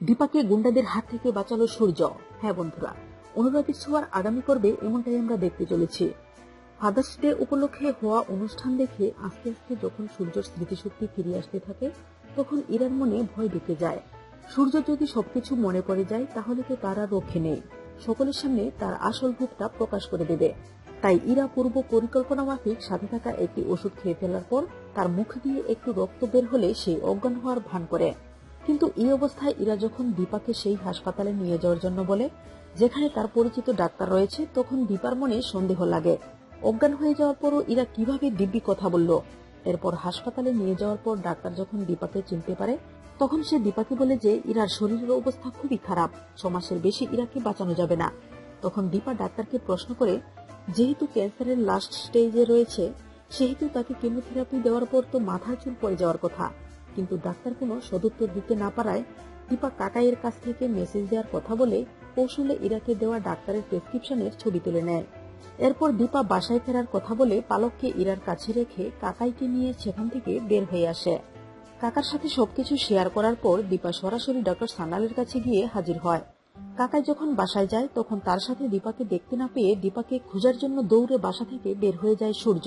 দীপাকে গুন্ডাদের হাত থেকে বাঁচালো সূর্য। হ্যাঁ বন্ধুরা, অনুরাগের ছোঁয়ার আগামী পর্বে এমনটাই আমরা দেখতে চলেছি। ফাদার্স ডে উপলক্ষে হওয়া অনুষ্ঠান দেখে আস্তে আস্তে যখন সূর্যর স্মৃতিশক্তি ফিরে আসতে থাকে, তখন ইরার মনে ভয় ঢুকে যায়। সূর্য যদি সবকিছু মনে পড়ে যায়, তাহলে তো তার আর রক্ষে নেই। সকলের সামনে তার আসল রূপটা প্রকাশ করে দেবে। তাই ইরা পূর্ব পরিকল্পনা মাফিক সাথে থাকা একটি ওষুধ খেয়ে ফেলার পর তার মুখ দিয়ে একটু রক্ত বের হলে সে অজ্ঞান হওয়ার ভান করে। কিন্তু এই অবস্থায় ইরা যখন দীপাকে সেই হাসপাতালে নিয়ে যাওয়ার জন্য বলে, যেখানে তার পরিচিত ডাক্তার রয়েছে, তখন দীপার মনে সন্দেহ লাগে। অজ্ঞান হয়ে যাওয়ার পরও ইরা কীভাবে দিব্যি কথা বলল? এরপর হাসপাতালে নিয়ে যাওয়ার পর ডাক্তার যখন দীপাকে চিনতে পারে, তখন সে দীপাকে বলে যে, ইরার শরীরের অবস্থা খুবই খারাপ, ছ মাসের বেশি ইরাকে বাঁচানো যাবে না। তখন দীপা ডাক্তারকে প্রশ্ন করে, যেহেতু ক্যান্সারের লাস্ট স্টেজে রয়েছে, সেহেতু তাকে কেমোথেরাপি দেওয়ার পর তো মাথার চুল পড়ে যাওয়ার কথা। কিন্তু ডাক্তার কোনো সদুত্তর দিতে না পারায় দীপা কাকাইয়ের কাছ থেকে মেসেজ দেওয়ার কথা বলে কৌশলে ইরাকে দেওয়া ডাক্তারের প্রেসক্রিপশনের ছবি তুলে নেয়। এরপর দীপা বাসায় ফেরার কথা বলে পালককে ইরার কাছে রেখে কাকাইকে নিয়ে সেখান থেকে বের হয়ে আসে। কাকার সাথে সবকিছু শেয়ার করার পর দীপা সরাসরি ডক্টর সানালের কাছে গিয়ে হাজির হয়। কাকাই যখন বাসায় যায়, তখন তার সাথে দীপাকে দেখতে না পেয়ে দীপাকে খোঁজার জন্য দৌড়ে বাসা থেকে বের হয়ে যায় সূর্য।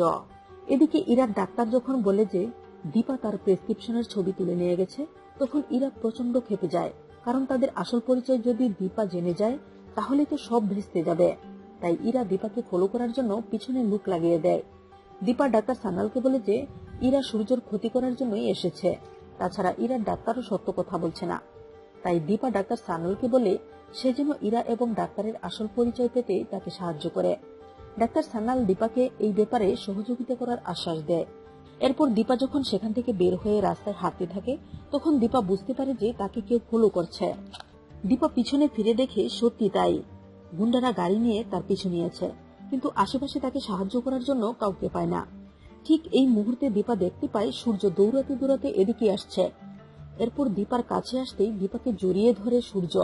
এদিকে ইরার ডাক্তার যখন বলে যে দীপা তার প্রেসক্রিপশনের ছবি তুলে নিয়ে গেছে, তখন ইরা প্রচণ্ড খেপে যায়, কারণ তাদের আসল পরিচয় যদি দীপা জেনে যায়, তাহলে তো সব ভেস্তে যাবে। তাই ইরা দীপাকে ফলো করার জন্য পিছনে লুক লাগিয়ে দেয়। দীপা ডাক্তার সানালকে বলে যে, ইরা সূর্যর ক্ষতি করার জন্যই এসেছে। তাছাড়া ইরার ডাক্তারও সত্য কথা বলছে না। তাই দীপা ডাক্তার সানালকে বলে, সে যেন ইরা এবং ডাক্তারের আসল পরিচয় পেতে তাকে সাহায্য করে। ডাক্তার সানাল দীপাকে এই ব্যাপারে সহযোগিতা করার আশ্বাস দেয়। এরপর দীপা যখন সেখান থেকে বের হয়ে রাস্তায় হাঁটতে থাকে, তখন দীপা বুঝতে পারে যে তাকে কেউ ফলো করছে। দীপা পিছনে ফিরে দেখে সত্যি তাই। গুন্ডারা গাড়ি নিয়ে তার পিছু নিয়েছে, কিন্তু আশেপাশে তাকে সাহায্য করার জন্য কাউকে পায় না। ঠিক এই মুহূর্তে দীপা দেখতে পায় সূর্য দৌড়াতে দৌড়াতে এদিকে আসছে। এরপর দীপার কাছে আসতেই দীপাকে জড়িয়ে ধরে সূর্য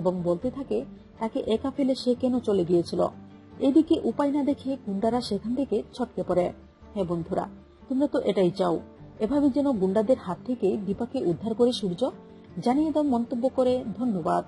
এবং বলতে থাকে, তাকে একা ফেলে সে কেন চলে গিয়েছিল? এদিকে উপায় না দেখে গুন্ডারা সেখান থেকে ছটকে পড়ে। হ্যাঁ বন্ধুরা তোমরা তো এটাই চাও। এভাবে যেন গুন্ডাদের হাত থেকে দীপাকে উদ্ধার করে সূর্য। জানিয়ে দাও মন্তব্য করে, ধন্যবাদ।